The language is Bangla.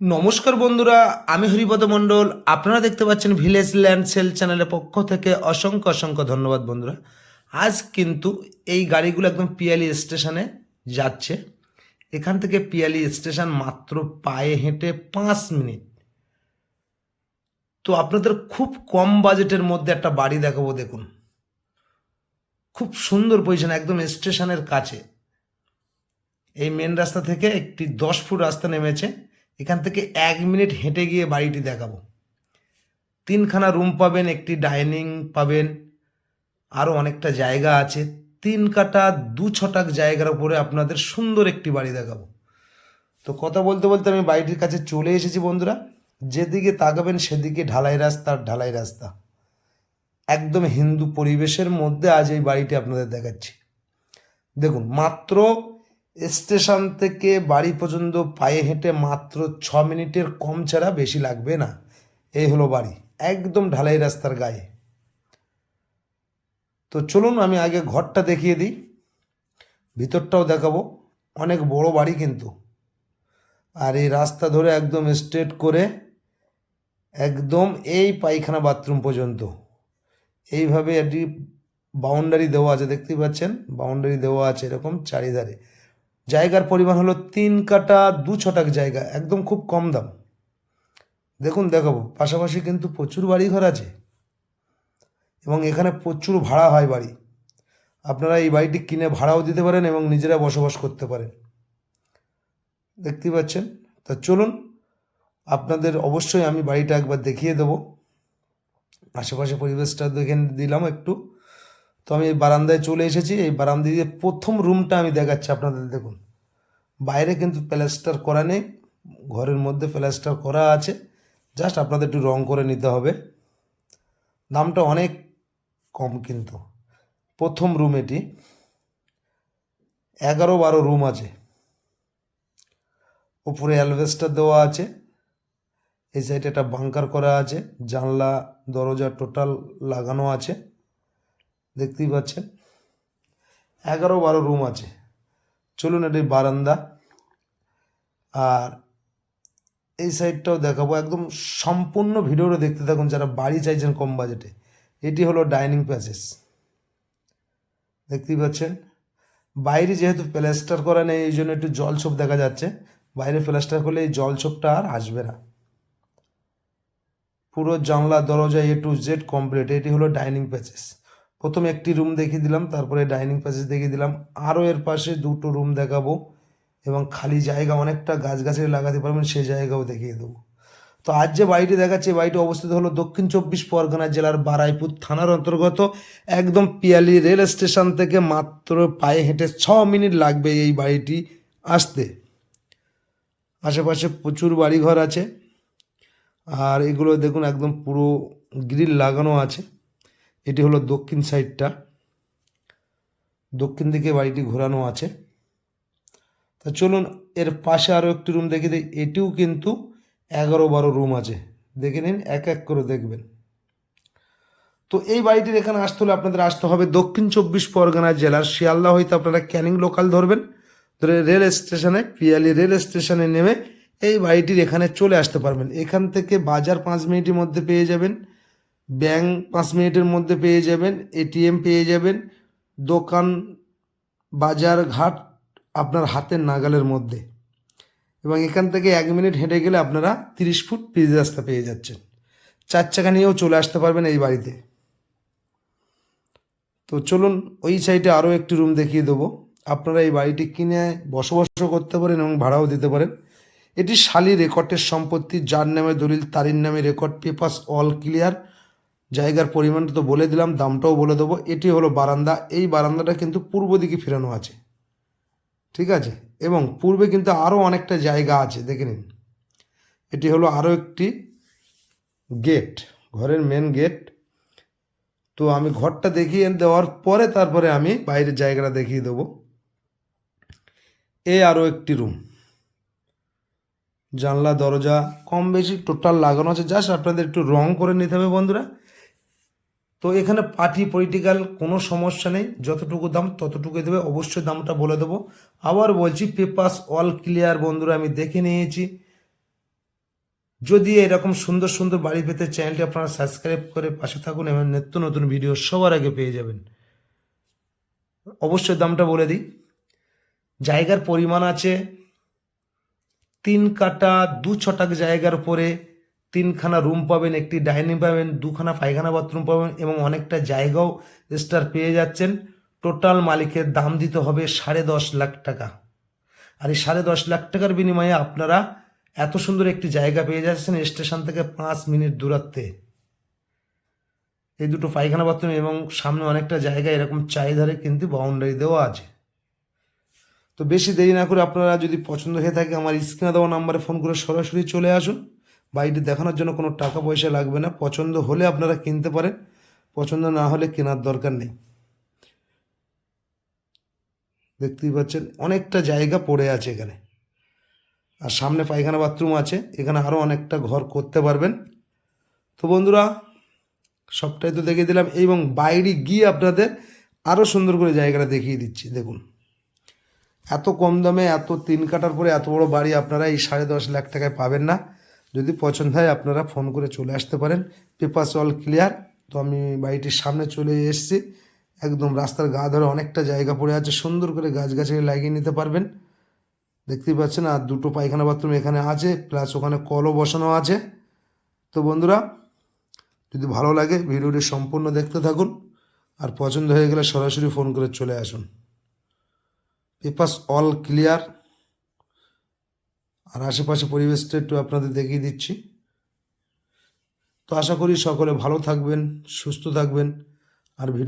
নমস্কার বন্ধুরা, আমি হরিপদ মণ্ডল। আপনারা দেখতে পাচ্ছেন ভিলেজ ল্যান্ড সেল চ্যানেলের পক্ষ থেকে অসংখ্য অসংখ্য ধন্যবাদ বন্ধুরা। আজ কিন্তু এই গাড়িগুলো একদম পিয়ালি স্টেশনে যাচ্ছে। এখান থেকে পিয়ালি স্টেশন মাত্র পায়ে হেঁটে পাঁচ মিনিট। তো আপনাদের খুব কম বাজেটের মধ্যে একটা বাড়ি দেখাবো, দেখুন। খুব সুন্দর পজিশন একদম স্টেশনের কাছে। এই মেন রাস্তা থেকে একটি দশ ফুট রাস্তা নেমেছে। এখান থেকে এক মিনিট হেঁটে গিয়ে বাড়িটি দেখাবো। তিনখানা রুম পাবেন, একটি ডাইনিং পাবেন আরও অনেকটা জায়গা আছে। তিন কাটা দু ছটাক জায়গার উপরে আপনাদের সুন্দর একটি বাড়ি দেখাবো। তো কথা বলতে বলতে আমি বাড়িটির কাছে চলে এসেছি বন্ধুরা। যেদিকে তাকাবেন সেদিকে ঢালাই রাস্তা আর ঢালাই রাস্তা। একদম হিন্দু পরিবেশের মধ্যে আজ এই বাড়িটি আপনাদের দেখাচ্ছি। দেখুন, মাত্র স্টেশন থেকে বাড়ি পর্যন্ত পায়ে হেঁটে মাত্র ছ মিনিটের কম ছাড়া বেশি লাগবে না। এই হলো বাড়ি, একদম ঢালাই রাস্তার গায়ে। তো চলুন আমি আগে ঘরটা দেখিয়ে দিই, ভিতরটাও দেখাবো। অনেক বড় বাড়ি কিন্তু। আর এই রাস্তা ধরে একদম স্ট্রেট করে একদম এই পায়খানা বাথরুম পর্যন্ত। এইভাবে একটি বাউন্ডারি দেওয়া আছে, দেখতেই পাচ্ছেন? বাউন্ডারি দেওয়া আছে এরকম চারিধারে। জায়গার পরিমাণ হলো তিন কাটা দু ছটাক জায়গা, একদম খুব কম দাম। দেখুন, দেখাবো, পাশাপাশি কিন্তু প্রচুর বাড়ি ঘর আছে এবং এখানে প্রচুর ভাড়া হয় বাড়ি। আপনারা এই বাড়িটি কিনে ভাড়াও দিতে পারেন এবং নিজেরা বসবাস করতে পারেন। দেখতেই পাচ্ছেন? তা চলুন, আপনাদের অবশ্যই আমি বাড়িটা একবার দেখিয়ে দেবো। আশেপাশে পরিবেশটা দেখে দিলাম একটু। তো আমি এই বারান্দায় চলে এসেছি, এই বারান্দা দিয়ে প্রথম রুমটা আমি দেখাচ্ছি আপনাদের, দেখুন। বাইরে কিন্তু প্লাস্টার করা নেই, ঘরের মধ্যে প্লাস্টার করা আছে। জাস্ট আপনাদের একটু রং করে নিতে হবে। দামটা অনেক কম কিন্তু। প্রথম রুম এটি। এগারো বারো রুম আছে। উপরে অ্যালভেস্টার দেওয়া আছে। এই সাইডে একটা বাংকার করা আছে। জানলা, দরজা টোটাল লাগানো আছে। দেখতেই পাচ্ছেন। এগারো বারো রুম আছে। চলুন এটি বারান্দা। আর এই সাইডটাও দেখাবো। একদম সম্পূর্ণ ভিডিওটা দেখতে থাকুন যারা বাড়ি চাইছেন কম বাজেটে। এটি হলো ডাইনিং প্যাসেজ দেখতেই পাচ্ছেন। বাইরে যেহেতু প্লাস্টার করা নেই, এই জন্য একটু জল ছোপ দেখা যাচ্ছে। বাইরে প্লাস্টার করলে এই জল ছোপটা আর আসবে না। পুরো জানলা, দরজা এ টু জেড কমপ্লিট এটি হলো ডাইনিং প্যাসেজ প্রথমে একটি রুম দেখিয়ে দিলাম, তারপরে ডাইনিং প্যাসেজ দেখিয়ে দিলাম। আরও এর পাশে দুটো রুম দেখাবো এবং খালি জায়গা অনেকটা গাছগাছালি লাগাতে পারবেন, সেই জায়গাও দেখিয়ে দেবো। তো আজ যে বাড়িটি দেখাচ্ছে বাড়িটি অবস্থিত হলো দক্ষিণ চব্বিশ পরগনা জেলার বারাইপুর থানার অন্তর্গত। একদম পিয়ালি রেল স্টেশন থেকে মাত্র পায়ে হেঁটে ছ মিনিট লাগবে এই বাড়িটি আসতে। আশেপাশে প্রচুর বাড়িঘর আছে। আর এগুলো দেখুন, একদম পুরো গ্রিল লাগানো আছে। এটি হলো দক্ষিণ সাইডটা। দক্ষিণ দিকে বাড়িটি ঘোরানো আছে। তা চলুন, এর পাশে আরও একটি রুম দেখে দিই এটিও কিন্তু এগারো বারো রুম আছে। দেখে নিন, এক এক করে দেখবেন। তো এই বাড়িটির এখানে আসতে হলে আপনাদের আসতে হবে দক্ষিণ চব্বিশ পরগনা জেলার শিয়ালদা হইতে আপনারা ক্যানিং লোকাল ধরবেন। ধরে রেল স্টেশনে, পিয়ালি রেল স্টেশনে নেমে এই বাড়িটির এখানে চলে আসতে পারবেন। এখান থেকে বাজার পাঁচ মিনিটের মধ্যে পেয়ে যাবেন। ব্যাংক পাঁচ মিনিটের মধ্যে পেয়ে যাবেন, এটিএম পেয়ে যাবেন, দোকান, বাজার ঘাট আপনার হাতের নাগালের মধ্যে। এবং এখান থেকে এক মিনিট হেঁটে গেলে আপনারা তিরিশ ফুট পিচ রাস্তা পেয়ে যাচ্ছেন। চার চাকা নিয়েও চলে আসতে পারবেন এই বাড়িতে। তো চলুন, ওই সাইডে আরও একটি রুম দেখিয়ে দেবো। আপনারা এই বাড়িটি কিনে বসবাসও করতে পারেন এবং ভাড়াও দিতে পারেন। এটি শালি রেকর্ডের সম্পত্তি, যার নামে দলিল, তারির নামে রেকর্ড পেপাস অল ক্লিয়ার। জায়গার পরিমাণটা তো বলে দিলাম, দামটাও বলে দেবো। এটি হলো বারান্দা। এই বারান্দাটা কিন্তু পূর্ব দিকে ফেরানো আছে। ঠিক আছে? এবং পূর্বে কিন্তু আরও অনেকটা জায়গা আছে, দেখে নিন। এটি হলো আরও একটি গেট, ঘরের মেন গেট তো আমি ঘরটা দেখিয়ে দেওয়ার পরে তারপরে আমি বাইরের জায়গাটা দেখিয়ে দেবো। এ আরও একটি রুম জানলা, দরজা, কম বেশি টোটাল লাগানো আছে। জাস্ট আপনাদের একটু রং করে নিতে হবে বন্ধুরা। তো এখানে পার্টি পলিটিক্যাল কোনো সমস্যা নেই, যতটুকু দাম ততটুকু দেবে, অবশ্যই দামটা বলে দেবো। আবার বলছি পেপার্স অল ক্লিয়ার বন্ধুরা, আমি দেখে নিয়েছি। যদি এরকম সুন্দর সুন্দর বাড়ি পেতে চ্যানেলটি আপনারা সাবস্ক্রাইব করে পাশে থাকুন এবং নিত্য নতুন ভিডিও সবার আগে পেয়ে যাবেন। অবশ্যই দামটা বলে দিই। জায়গার পরিমাণ আছে, তিন কাটা দু ছটাক জায়গার উপরে তিনখানা রুম পাবেন, একটি ডাইনিং পাবেন, দুখানা পায়খানা বাথরুম পাবেন এবং অনেকটা জায়গাও স্টার পেয়ে যাচ্ছেন। টোটাল মালিকের দাম দিতে হবে সাড়ে দশ লাখ টাকা। আর এই সাড়ে দশ লাখ টাকার বিনিময়ে আপনারা এত সুন্দর একটি জায়গা পেয়ে যাচ্ছেন স্টেশন থেকে পাঁচ মিনিট দূরত্বে। এই দুটো পায়খানা বাথরুম এবং সামনে অনেকটা জায়গা, এরকম চারিধারে কিন্তু বাউন্ডারি দেওয়া আছে। তো বেশি দেরি না করে আপনারা যদি পছন্দ হয়ে থাকে আমার স্ক্রিনে দেওয়া নাম্বারে ফোন করে সরাসরি চলে আসুন। বাড়িটি দেখানোর জন্য কোনো টাকা পয়সা লাগবে না। পছন্দ হলে আপনারা কিনতে পারেন, পছন্দ না হলে কেনার দরকার নেই। দেখতেই পাচ্ছেন, অনেকটা জায়গা পড়ে আছে এখানে। আর সামনে পায়খানা বাথরুম আছে, এখানে আরও অনেকটা ঘর করতে পারবেন। তো বন্ধুরা, সবটাই তো দেখিয়ে দিলাম এবং বাইরে গিয়ে আপনাদের আরও সুন্দর করে জায়গাটা দেখিয়ে দিচ্ছি, দেখুন। এত কম দামে, এত তিন কাটার পরে এত বড় বাড়ি আপনারা এই সাড়ে দশ লাখ টাকায় পাবেন না। যদি পছন্দ হয় আপনারা ফোন করে চলে আসতে পারেন। Papers all clear. তো আমি বাড়িটির সামনে চলে এসেছি। একদম রাস্তার গা ধরে অনেকটা জায়গা পড়ে আছে। সুন্দর করে গাছগাছালি লাগিয়ে নিতে পারবেন। দেখতেই পাচ্ছেন, আর দুটো পায়খানা বাথরুম এখানে আছে, প্লাস ওখানে কলও বসানো আছে। তো বন্ধুরা, যদি ভালো লাগে ভিডিওটি সম্পূর্ণ দেখতে থাকুন, আর পছন্দ হয়ে গেলে সরাসরি ফোন করে চলে আসুন। Papers all clear. আর আশেপাশে পরিবেশটা একটু আপনাদের দেখিয়ে দিচ্ছি। তো আশা করি সকলে ভালো থাকবেন, সুস্থ থাকবেন, আর ভিডিও